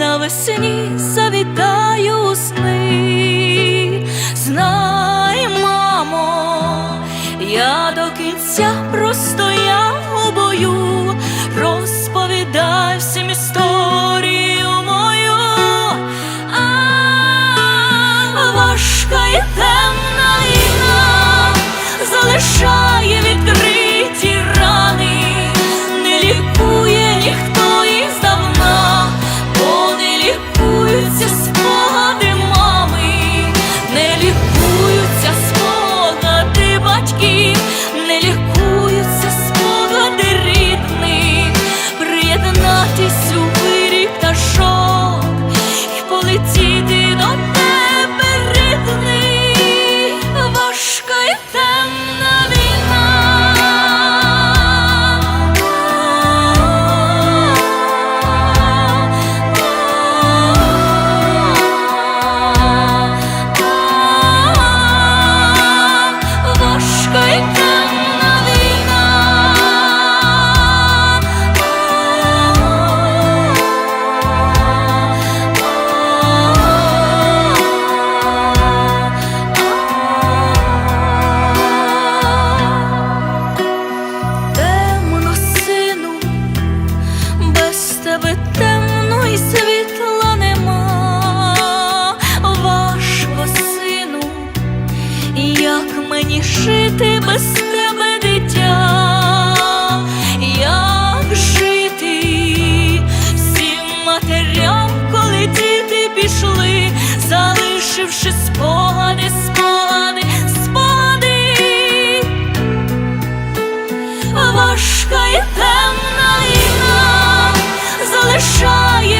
ясні завітаю у сни. Знай, мамо, я до кінця простояв у бою, розповідай всім історію мою. А важка і темна війна залишає тебе темно і світла нема. Важко, сину, як мені жити без тебе, дитя? Як жити всім матерям, коли діти пішли, залишивши спогади, спогади, спогади важка і війна залишає